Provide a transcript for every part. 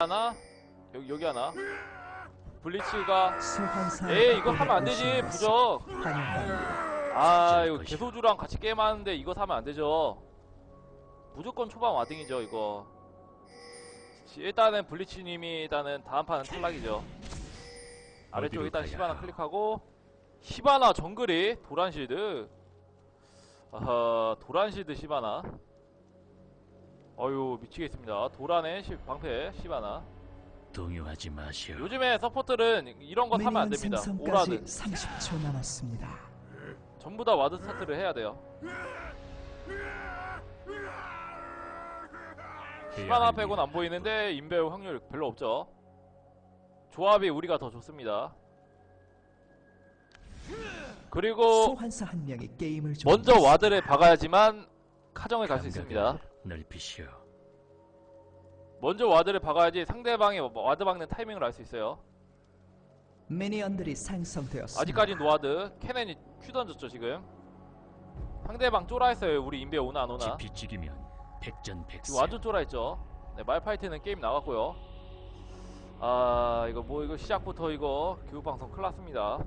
하나? 여기 여기 하나? 블리츠가 에이 이거 하면 안 되지 부적. 아 이거 개소주랑 같이 게임하는데 이거 사면 안 되죠. 무조건 초반 와딩이죠 이거. 시- 일단은 블리츠님이 일단은 다음 판은 탈락이죠. 아래쪽 일단 시바나? 클릭하고 시바나 정글이 도란실드. 아하 도란실드 시바나 어유 미치겠습니다. 도란의 시, 방패 시바나. 동요하지 마시오. 요즘에 서포터는 이런 거 사면 안 됩니다. 오라드 30초 남았습니다. 전부 다 와드 스타트를 해야 돼요. 시바나 빼고는 안 보이는데 인베어 확률 별로 없죠. 조합이 우리가 더 좋습니다. 그리고 먼저 와드를 박아야지만 카정을 갈 수 있습니다 넓히시오. 먼저 와드를 박아야지 상대방이 와드 박는 타이밍을 알 수 있어요 미니언들이 생성되었습니다. 아직까지 노와드 캐넨이 큐 던졌죠 지금 상대방 쫄아했어요 우리 인베 오나 안 오나 지피 찍이면 백전백승. 완전 쫄아했죠 네 말파이트는 게임 나갔고요 아 이거 뭐 이거 시작부터 이거 교육방송 큰일 났습니다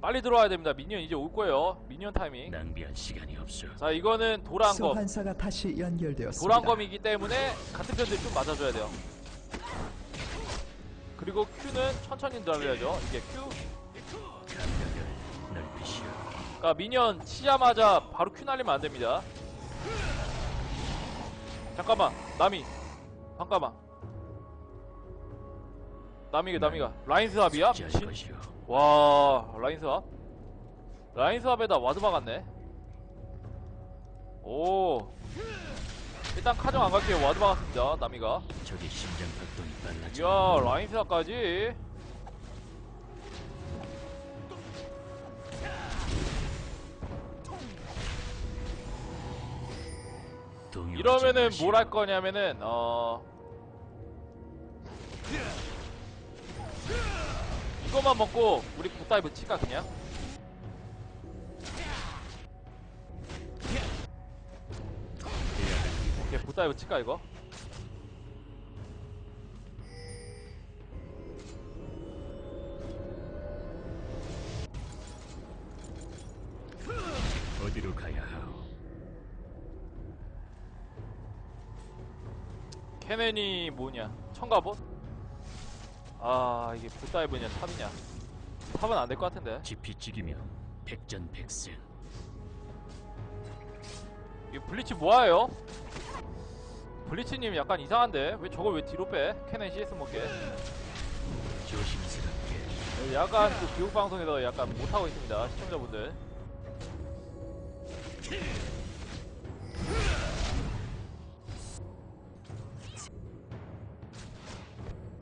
빨리 들어와야 됩니다 미니언 이제 올 거예요 미니언 타이밍 낭비할 시간이 없어. 자 이거는 도란검 소환사가 다시 연결되었습니다. 도란검이기 때문에 같은 편들 좀 맞아줘야 돼요 그리고 Q는 천천히 날려야죠 이게 Q 감각을 넓히시오. 그러니까 미니언 치자마자 바로 큐 날리면 안 됩니다. 잠깐만, 남이, 잠깐만. 남이가 남이가 라인 스왑이야? 숙지할 미친. 와, 라인 스왑. 라인 스왑에다 와드 박았네. 오. 일단 카정 안 갈게요. 와드 박았습니다. 심장 박동이 빨라져. 이야, 라인 스왑까지. 동요하지 이러면은 마시오. 뭘 할 거냐면은 어 이거만 먹고 우리 굿다이브 칠까 그냥? 오케이 굿다이브 칠까 이거? 어디로 가야 하오? 캐넨이 뭐냐? 청가봇 아 이게 굿다이브냐 탑이냐 탑은 안 될 것 같은데 지피 찍이면 백전백승. 이 블리치 뭐하예요? 블리치님 약간 이상한데 왜 저걸 왜 뒤로 빼? 캐넨 CS 먹게 조심스럽게 약간 그 교육방송에서 약간 못하고 있습니다 시청자분들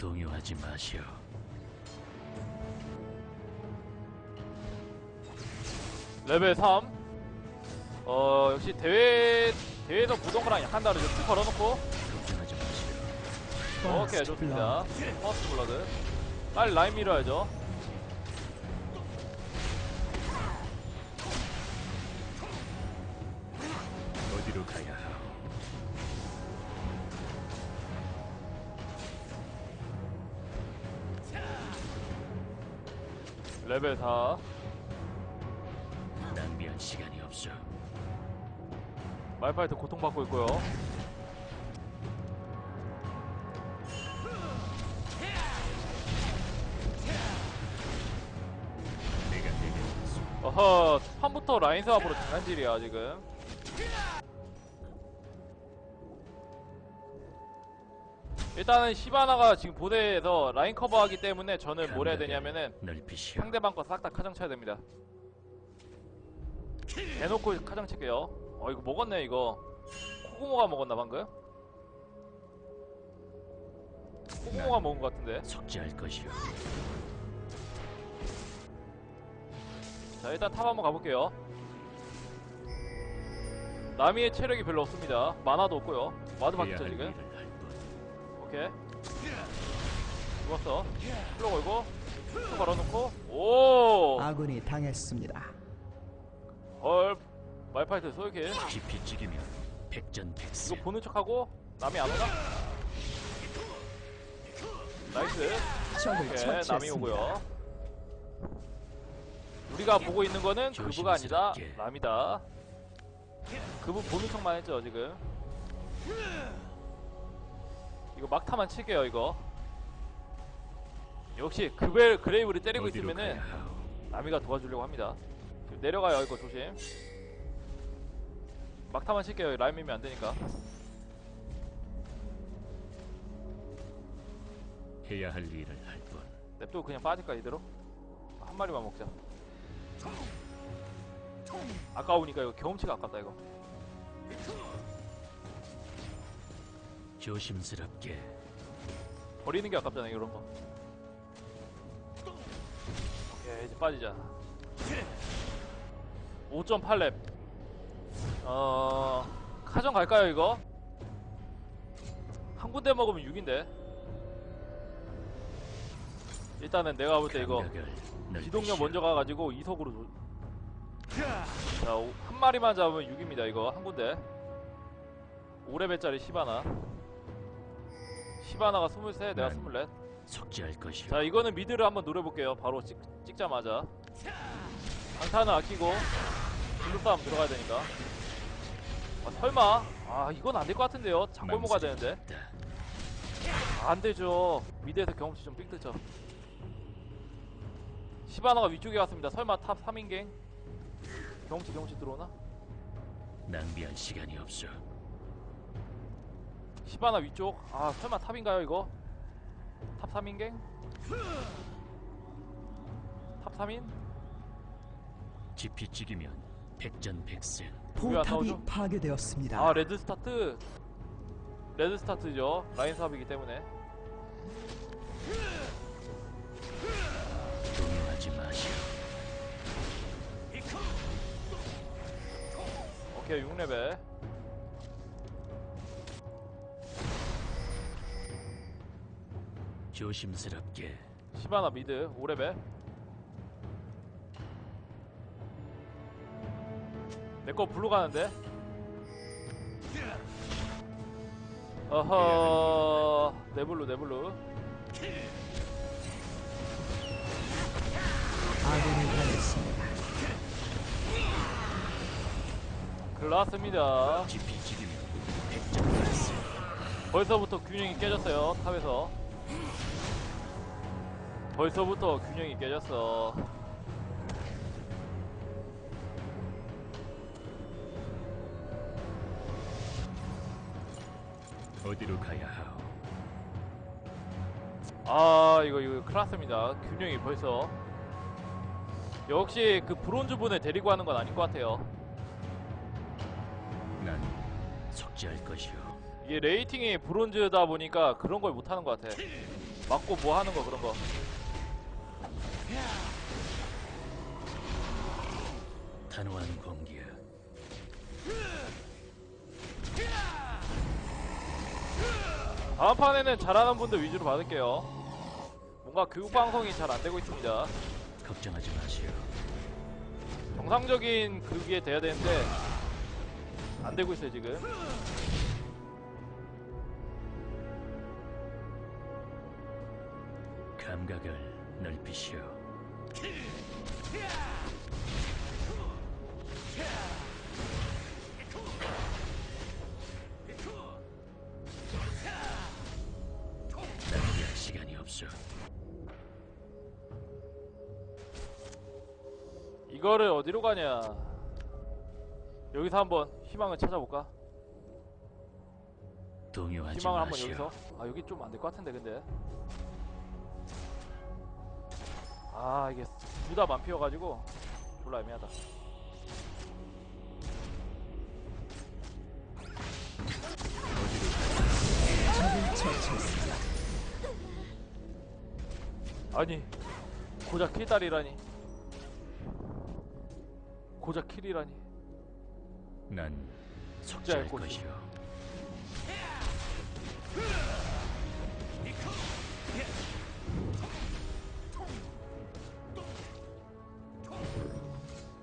동요하지 마시오. 레벨 3 어, 역시 대회, 대회에서 보던 거랑 약간 다르죠. 툭 걸어놓고. 걱정하지 마시오. 오케이, 좋습니다. 블러드. 퍼스트 블러드. 빨리 라인 밀어야죠. 레벨 4. 낭비할 시간이 없어. 말파이트 고통받고 있고요. 어허, 판부터 라인 사업으로 장난질이야, 지금. 일단은 시바나가 지금 보대에서 라인 커버하기 때문에 저는 뭘 해야 되냐면은 넓히시오. 상대방 거 싹 다 카정 쳐야 됩니다. 대놓고 카정 칠게요. 어 이거 먹었네 이거. 코고모가 먹었나 방금? 코고모가 먹은 것 같은데. 속죄할 것이오. 자 일단 탑 한번 가볼게요. 나미의 체력이 별로 없습니다. 만화도 없고요. 해야 맞죠 할 지금? 일을. 오케이. 죽었어. 플로 걸고 또 걸어놓고. 오! 아군이 당했습니다. 헐. 말파이트 소유킬. 깊이 찍으면 백전백승. 이거 보는 척하고 남이 안 오나? 나이스. 오케이 남이 오고요. 우리가 보고 있는 거는 그부가 아니다. 남이다. 그부 보는 척만 했죠 지금. 이거 막타만 칠게요, 이거. 역시 그벨 그레이브를 때리고 있으면은? 나미가 도와주려고 합니다. 내려가요, 이거 조심. 막타만 칠게요, 라인 밀면 안 되니까. 해야 할 일을 할 뿐. 냅두고 그냥 빠질까 이대로? 한 마리만 먹자. 아까우니까 이거 경험치가 아깝다 이거. 조심스럽게 버리는 게 아깝잖아 이런 거. 오케이 이제 빠지자. 5.8렙. 어 카정 갈까요 이거? 한 군데 먹으면 6인데. 일단은 내가 볼 때 이거 기동력. 먼저 가가지고 이속으로 조... 자, 오- 한 마리만 잡으면 6입니다. 이거 한 군데. 5레벨짜리 시바나. 시바나가 23, 내가 난- 24. 속죄할 것이오. 자, 이거는 미드를 한번 노려볼게요. 바로 찍, 찍자마자. 강타는 아끼고 블루 싸움 들어가야 되니까. 아, 설마? 아, 이건 안 될 것 같은데요. 장골 먹어야 되는데. 아, 안 되죠. 미드에서 경험치 좀 삑뜨죠. 시바나가 위쪽에 왔습니다. 설마 탑 3인갱? 경험치 경험치 들어오나? 낭비할 시간이 없어. 시바나 위쪽. 아, 설마 탑인가요, 이거? 탑 3인갱? 탑 3인? 지피 찍이면 백전백승. 포탑이? 파괴되었습니다. 아, 레드 스타트. 레드 스타트죠. 라인 사업이기 때문에. 동요하지 마시오. 오케이, 6레벨. 조심스럽게 시바나 미드 5레벨. 내 거 블루 가는데? 어허 네블루 네블루 아군이 당했습니다. 글났습니다 지피 찍이면 백전백승. 벌써부터 균형이 깨졌어요 탑에서 벌써부터 균형이 깨졌어. 어디로 가야 하오? 아 이거 이거 클났습니다. 균형이 벌써. 역시 그 브론즈 분을 데리고 하는 건 아닌 것 같아요. 난 속죄할 것이오. 이게 레이팅이 브론즈다 보니까 그런 걸 못하는 것 같아. 맞고 뭐 하는 거 그런 거 단호한 공기야. 다음 판에는 잘하는 분들 위주로 받을게요 뭔가 교육 방송이 잘 안 되고 있습니다 걱정하지 마시오. 정상적인 그게 돼야 되는데 안 되고 있어요 지금 감각을 넓히시오. 낭비할 시간이 없어. 이거를 어디로 가냐? 여기서 한번 희망을 찾아볼까? 동요하지 희망을 한번 마시오. 여기서? 아 여기 좀 안 될 것 같은데 근데. 아 이게 둘다 만피여가지고 졸라 애매하다 아니 고작 킬달이라니 고작 킬이라니 난 곳이. 것이오.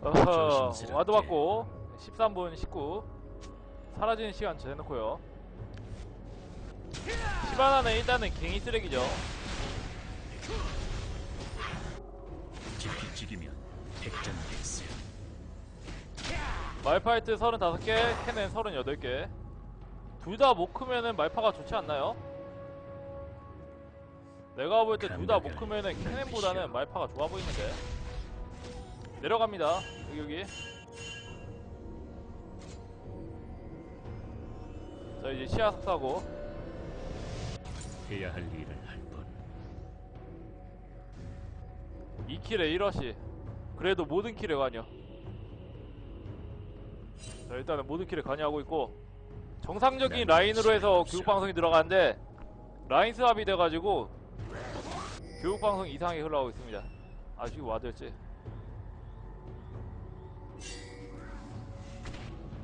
어허. 와드 받고 13분 19 사라지는 시간 재놓고요 시바나는 일단은 갱이 쓰레기죠 지피찌기면 백전백승. 말파이트 35개, 캐넨 38개. 둘 다 못 크면은 말파가 좋지 않나요? 내가 볼 때 둘 다 못 크면은 캐넨보다는 말파가 좋아 보이는데. 내려갑니다. 여기 여기. 자 이제 시야 삭사고 해야 할 일을 할 뿐. 2킬에 1러시. 그래도 모든 킬에 관여. 자 일단은 모든 킬에 관여하고 있고 정상적인 라인으로 해서 교육 방송이 들어가는데 라인 스왑이 돼가지고 교육 방송 이상하게 흘러가고 있습니다. 아 지금 와드였지.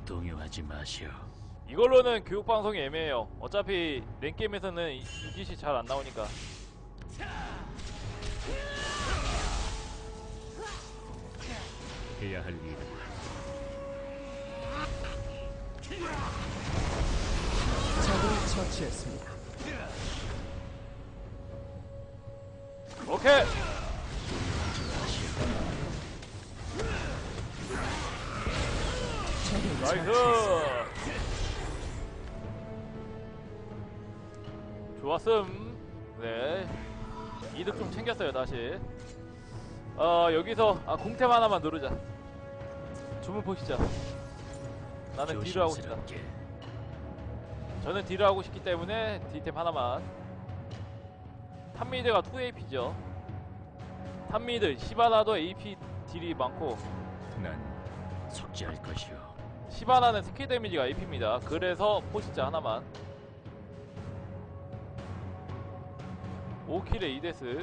동요하지 마시오. 이걸로는 교육 방송이 애매해요. 어차피 랭 게임에서는 이- 이짓이 잘 안 나오니까. 해야 할 일을 적을 처치했습니다. 오케이. 나이스. 좋았음. 네. 이득 좀 챙겼어요 다시. 어 여기서 아 공템 하나만 누르자. 주문 보시죠. 나는 딜을 하고 싶다. 저는 딜을 하고 싶기 때문에 딜템 하나만. 탑미드가 2AP죠. 탑미드 시바나도 AP 딜이 많고 난 속죄할 것이오. 시바나는 스킬 데미지가 AP입니다. 그래서 포시자 하나만. 5킬에 2데스.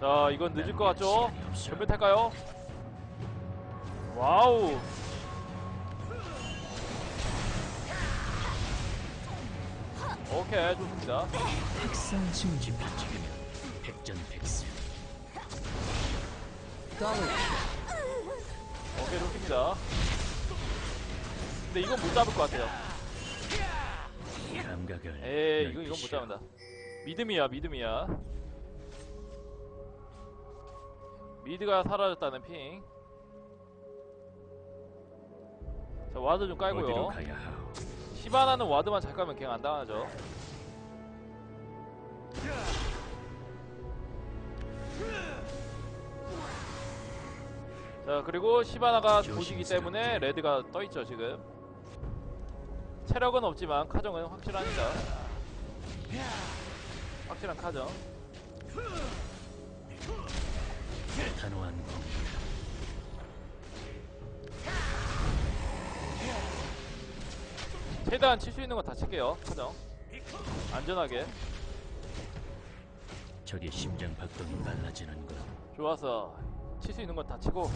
자, 이건 늦을 것 같죠? 전멸 탈까요? 와우. 오케이, 좋습니다. 중지. 지피찌기면 백전백승. 오케이, 좋습니다. 근데 이건 못 잡을 것 같아요. 에이, 이거, 이건 못. 잡는다. 믿음이야, 믿음이야. 미드가 사라졌다는 핑. 자, 와드 좀 깔고요. 시바나는 와드만 잘 까면 그냥 안 당하죠. 자 그리고 시바나가 도지기 때문에 레드가 떠있죠 지금 체력은 없지만 카정은 확실하니까 확실한 단호한 공. 최대한 칠 수 있는 건 다 칠게요 카정 안전하게 적의 심장 박동이 빨라지는 것. 좋았어. 칠수 있는 건 다 치고.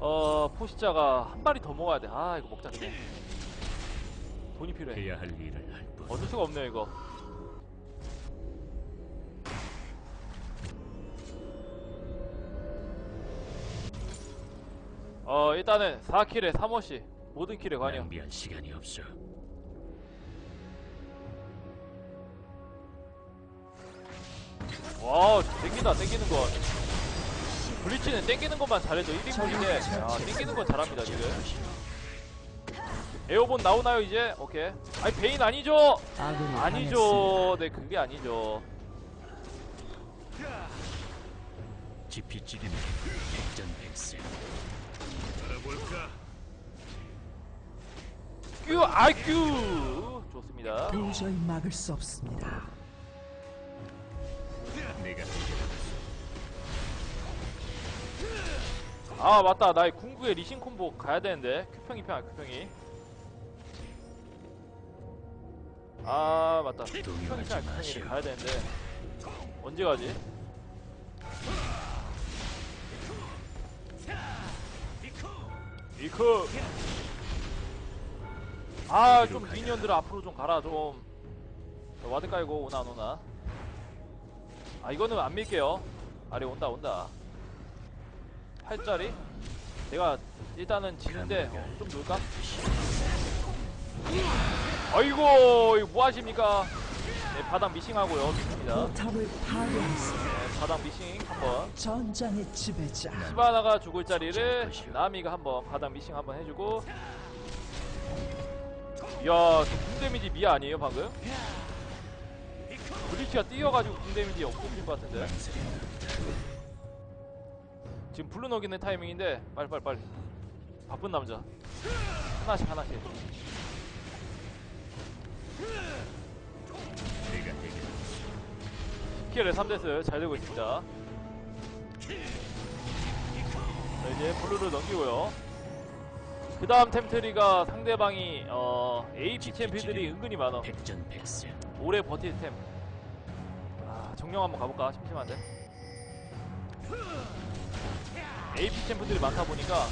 어, 포시자가 한 마리 더 먹어야 돼. 아, 이거 먹자 그냥. 돈이 필요해. 해야 할 일을 할 뿐. 얻을 수가 없네요, 이거. 어, 일단은 4킬에 3호씩 모든 킬에 관여. 낭비할 시간이 없어. 와우, 땡긴다, 땡기는 거. 블리치는 땡기는 것만 잘해도 1인분인데, 야, 땡기는 건 잘합니다, 지금. 에어본 나오나요, 이제? 오케이. 아니, 베인 아니죠? 당했습니다. 아니죠. 네, 그게 아니죠. 백전 백승. 큐, 아큐! 좋습니다. 도저히 막을 수 없습니다. 내가. 아, 맞다. 나의 궁극의 리신 콤보 가야 되는데. 큐평이 평아, 큐평이. 아, 맞다. 큐평이 마시오. 가야 되는데. 언제 가지? 이크! 아, 좀 미니언들 앞으로 좀 가라, 좀. 자, 와드 깔고 오나 안 오나. 아, 이거는 안 밀게요. 아래 온다, 온다. 8짜리? 내가 일단은 지는데 어, 좀 놀까? 아이고 이거 뭐 하십니까? 네, 바닥 미싱하고요. 좋습니다. 포탑을 파괴했습니다. 네, 바닥 미싱 한번. 전장의 지배자. 시바나가 죽을 자리를 나미가 한번 바닥 미싱 한번 해주고. 이야, 궁 데미지 미 아니에요 방금? 브리치가 뛰어가지고 궁 데미지 없어질 것 같은데. 지금 블루 넣기는 타이밍인데 빨리 빨리 빨리. 바쁜 남자. 하나씩 하나씩. 키를 3대스 잘 되고 있습니다. 자, 이제 블루를 넘기고요. 그 다음 템트리가 상대방이 어, AP 챔피들이 은근히 많아. 오래 버틸 템. 아, 정령 한번 가볼까? 심심한데. AP 챔프들이 많다 보니까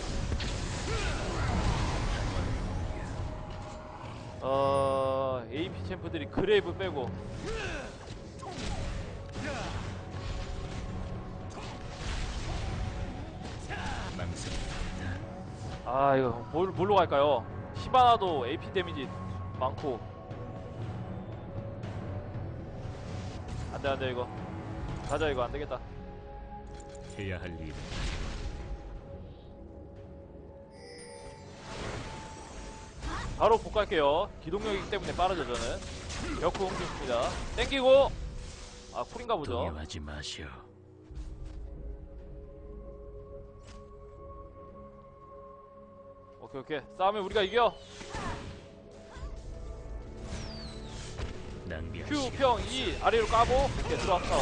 어 AP 챔프들이 그레이브 빼고. 아 이거 뭘, 뭘로 갈까요? 시바나도 AP 데미지 많고. 안돼 안돼 이거. 가자 이거. 안되겠다. 해야 할 일은 바로 복갈게요. 기동력이기 때문에 빠르죠 저는. 역쿵 좋습니다. 땡기고! 아 쿨인가 보죠. 동요하지 마시오. 오케이 오케이. 싸우면 우리가 이겨. 낭비할 Q 시간 평 2 아래로 까고 이렇게 들어왔어.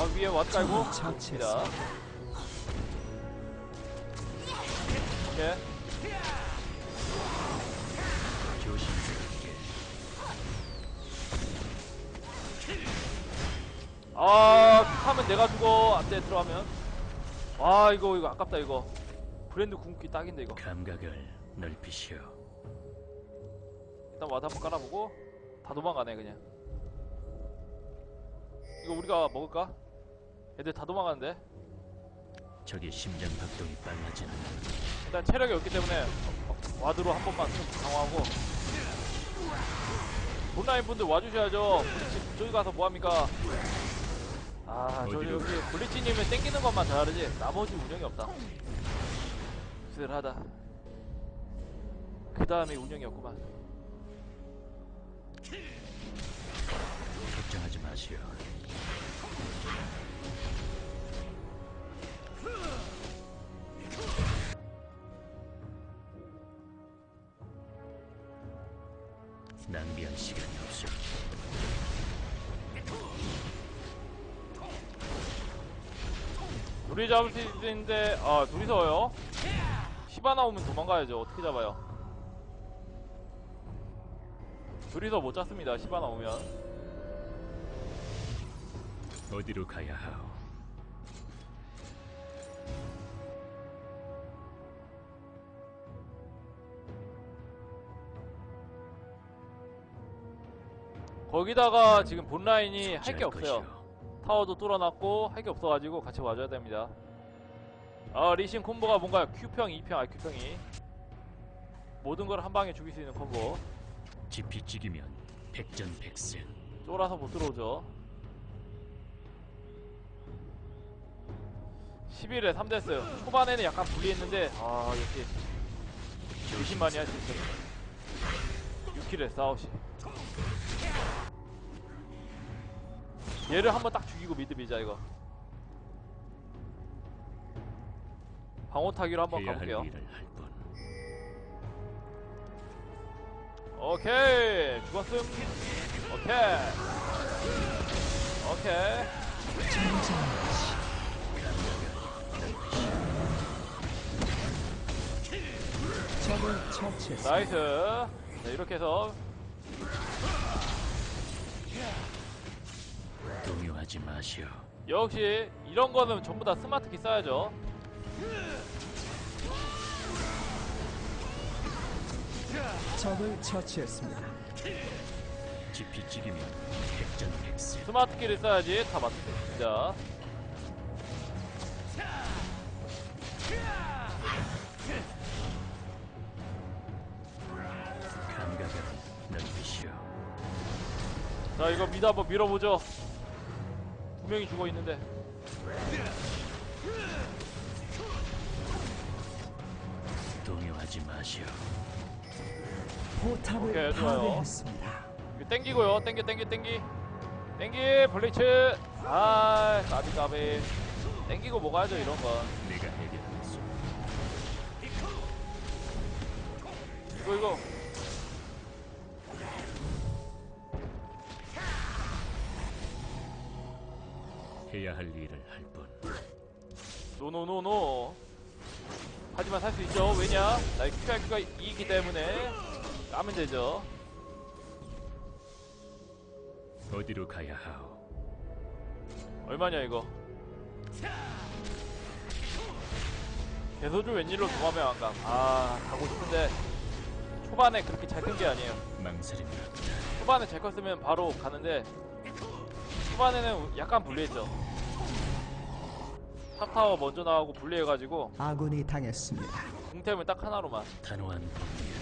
와 위에 왔 깔고. 처치했습니다. 오케이 아 하면 내가 죽어. 안돼 들어가면. 아 이거 이거 아깝다 이거. 브랜드 궁극기 딱인데 이거. 감각을 넓히시오. 일단 와드 한번 깔아보고 다 도망가네 그냥. 이거 우리가 먹을까? 애들 다 도망가는데? 적의 심장 박동이 빨라지는 일단 체력이 없기 때문에 와드로 한 번만 좀 강화하고. 본라인 분들 와주셔야죠. 저기 가서 뭐합니까 아 저기 여기 블리치님은 땡기는 것만 잘하지. 나머지 운영이 없다. 쓸하다. 그 다음에 운영이 없구만. 걱정하지 마시오 둘이 잡을 수 있는데 아 둘이서요? 시바 나 오면 도망가야죠. 어떻게 잡아요? 둘이서 못 잡습니다 시바 나 오면. 어디로 가야 하오? 거기다가 지금 본 라인이 할 게 없어요. 타워도 뚫어놨고 할 게 없어가지고 같이 와줘야 됩니다. 아 리신 콤보가 뭔가 Q평 2평 아 Q평이. 모든 걸 한 방에 죽일 수 있는 콤보. 지피 찍이면 백전백승. 쫄아서 못 들어오죠. 11에 3대스 초반에는 약간 불리했는데 아 역시. 조심 많이 할 수 있어요 6킬에 싸우시 얘를 한번 딱 죽이고 미드 밀자 이거. 방어 타기로 한번 가볼게요. 오케이. 죽었음. 오케이. 오케이. 나이스. 자 이렇게 해서 하지 마시오. 역시 이런 거는 전부 다 스마트키 써야죠 적을 처치했습니다. 지피 찍이면 백전백승. 스마트키를 써야지 다 맞습니다 감각을 넓히시오. 자 이거 미드 한번 밀어보죠 두 명이 죽어 있는데 동요하지 마시오. 포탑을 오케이, 좋아요. 파괴했습니다. 이거 땡기고요 땡겨 땡겨 땡기 땡기 블리츠 아 까비 까비 땡기고 먹어야죠 이런 건 내가 해결하겠소. 이거 이거 해야 할 일을 할 뿐. 노노노노. 하지만 살 수 있죠. 왜냐? 나의 QRQ가 이기 때문에 까면 되죠. 어디로 가야 하오? 얼마냐 이거? 개소주 웬일로 도마면 안감? 아 가고 싶은데 초반에 그렇게 잘 큰 게 아니에요. 망설임이 없다. 초반에 잘 컸으면 바로 가는데 초반에는 약간 불리했죠 탑타워 먼저 나오고 불리해가지고 아군이 당했습니다. 궁템을 딱 하나로만 단호한 법이야.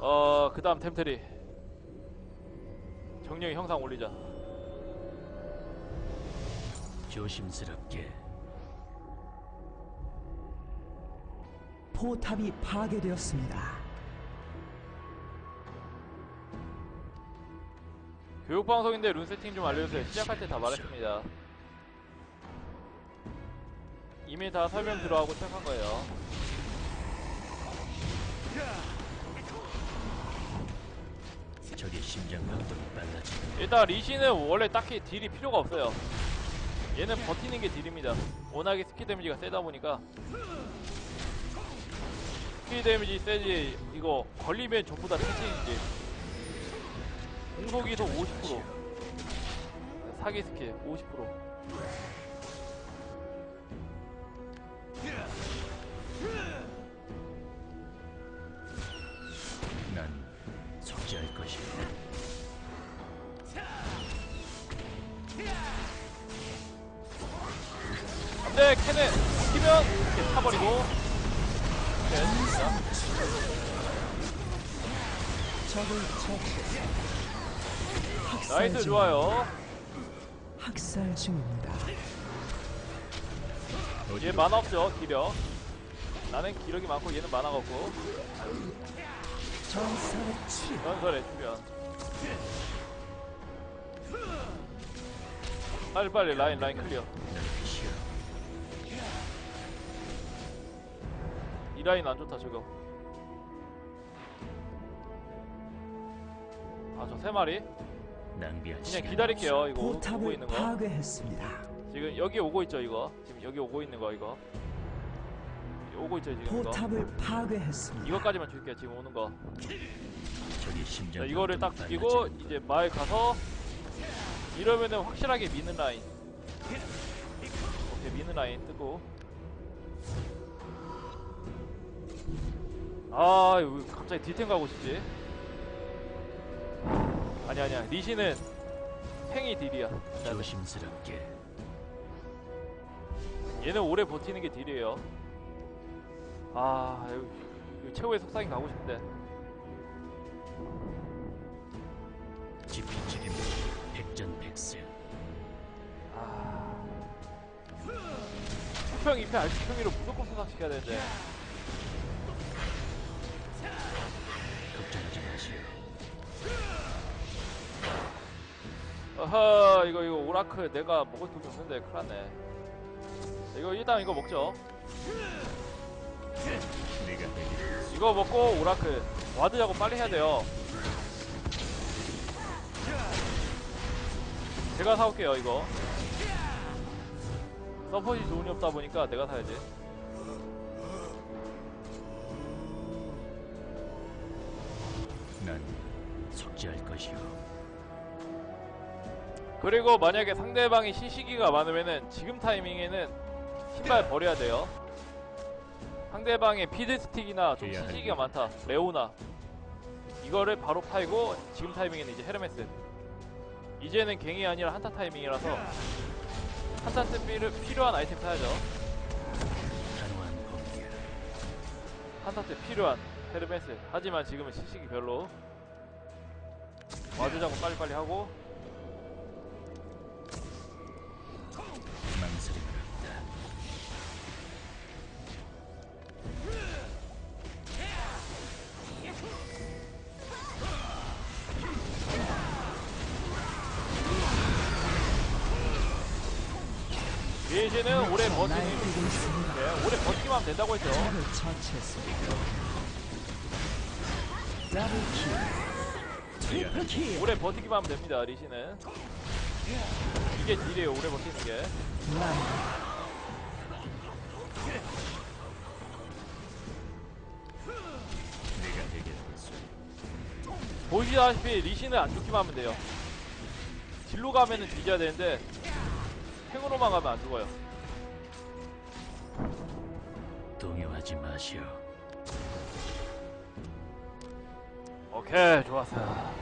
어, 그 다음 템트리. 정령이 형상 올리자. 조심스럽게 포탑이 파괴되었습니다. 교육방송인데 룬 세팅 좀 알려주세요. 시작할 때 다 말했습니다. 이미 다 설명 들어가고 시작한 거예요. 적의 심장 박동이 빨라진다. 일단 리시는 원래 딱히 딜이 필요가 없어요. 얘는 버티는 게 딜입니다. 워낙에 스킬 데미지가 세다 보니까 스킬 데미지 세지. 이거 걸리면 전부 다 패치인지 공속이도 50% 사기 스킬 50%난 속죄할 것이오. 안돼 캔에 키면 이렇게 타버리고 나이스 중- 좋아요. 학살 중입니다. 얘 만화 없죠 기력. 나는 기력이 많고 얘는 만화가 없고. 전설의 치. 연설의 주변. 빨리 빨리 라인 라인 클리어 넓히시오. 이 라인 안 좋다 지금 아 저 세 마리? 그냥 기다릴게요 이거. 오- 오고 있는 거. 파괴했습니다. 지금 여기 오고 있죠 이거? 지금 여기 오고 있는 거 이거? 오고 있죠 지금 이거? 포탑을 파괴했습니다. 이거까지만 줄게요 지금 오는 거. 자, 이거를 딱 죽이고. 이제 마을 가서 이러면은 확실하게 미는 라인. 오케이 미는 라인 뜨고 아 왜 갑자기 딜템 가고 싶지? 아니 아니야. 리시는 팽이 딜이야. 조심스럽게. 얘는 오래 버티는 게 딜이에요. 아 이거, 이거 최고의 속상이 가고 싶은데. 지피지기면 백전백승. 아. 수평 2패 알수평이로 무조건 소상시켜야 되는데 어허 이거 이거 오라클 내가 먹을 돈이 없는데 큰일 났네 이거 일단 이거 먹죠. 이거 먹고 오라클 와드 작업 빨리 해야 돼요 제가 사올게요 이거 서폿이 돈이 없다 보니까 내가 사야지 난 속죄할 것이오. 그리고 만약에 상대방이 시시기가 많으면은 지금 타이밍에는 신발 버려야 돼요. 상대방의 피드스틱이나 좀 시시기가 많다. 레오나. 이거를 바로 팔고 지금 타이밍에는 이제 헤르메스. 이제는 갱이 아니라 한타 타이밍이라서 한타 때 필요, 필요한 아이템 사야죠. 한타 때 필요한 헤르메스. 하지만 지금은 시식이 별로. 와주자고 빨리빨리 하고. 리시는 오래 버티는. 네, 오래 버티기만 하면 된다고 했죠. 오래 버티기만 하면 됩니다, 리시는. 이게 딜이에요, 오래 버티는 게. 보시다시피 리시는 안 죽기만 하면 돼요. 딜로 가면은 뒤져야 되는데, 탱으로만 가면 안 죽어요. 동요하지 마시오. 오케이, 좋았어.